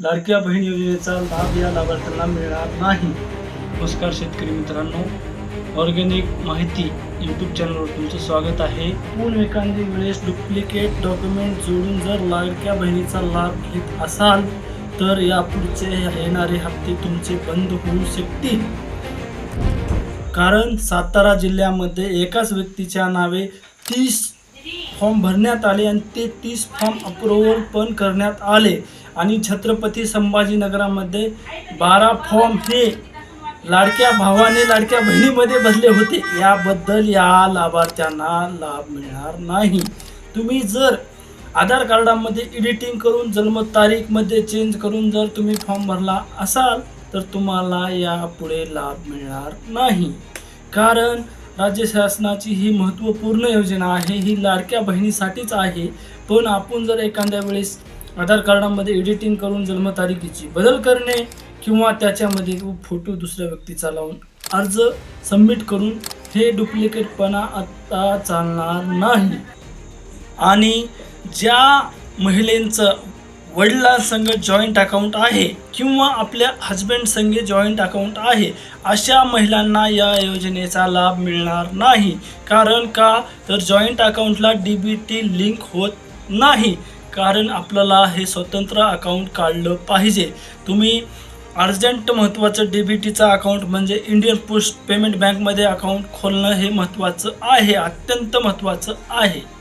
लाडक्या बहीण योजनेचा लाभ या लाभार्थ्यांना मिळणार नाही. नमस्कार शेतकरी मित्रांनो. ऑर्गॅनिक माहिती यूट्यूब चॅनलवर तुमचं स्वागत आहे. पूर्ण एखादी वेळेस डुप्लिकेट डॉक्युमेंट जोडून जर लाडक्या बहिणीचा लाभ घेत असाल तर यापुढचे येणारे हप्ते तुमचे बंद होऊ शकतील. कारण सातारा जिल्ह्यामध्ये एकाच व्यक्तीच्या नावे तीस फॉर्म भरण्यात आले आणि ते तीस फॉर्म अप्रुव्हल पण करण्यात आले. आणि छत्रपती संभाजीनगरामध्ये बारा फॉर्म हे लाडक्या भावाने लाडक्या बहिणीमध्ये भरले होते. याबद्दल या लाभार्थ्यांना लाभ मिळणार नाही. तुम्ही जर आधार कार्डामध्ये एडिटिंग करून जन्मतारीखमध्ये चेंज करून जर तुम्ही फॉर्म भरला असाल तर तुम्हाला यापुढे लाभ मिळणार नाही. कारण राज्य शासनाची ही महत्त्वपूर्ण योजना आहे ही लाडक्या बहिणीसाठीच आहे. पण आपण जर एखाद्या वेळेस आधार कार्डामध्ये एडिटिंग करून जन्मतारीखीची बदल करणे किंवा त्याच्यामध्ये फोटो दुसऱ्या व्यक्तीचा लावून अर्ज सबमिट करून हे डुप्लिकेटपणा आता चालणार नाही. आणि ज्या महिलेंचं वडिलांसंग जॉईंट अकाउंट आहे किंवा आपल्या हजबंडसंग जॉईंट अकाउंट आहे अशा महिलांना या योजनेचा लाभ मिळणार नाही. कारण का? तर जॉईंट अकाउंटला डी बी टी लिंक होत नाही. कारण आपल्याला हे स्वतंत्र अकाउंट काढलं पाहिजे. तुम्ही अर्जंट महत्त्वाचं डी बी टीचं अकाउंट म्हणजे इंडियन पोस्ट पेमेंट बँकमध्ये अकाउंट खोलणं हे महत्त्वाचं आहे अत्यंत महत्त्वाचं आहे.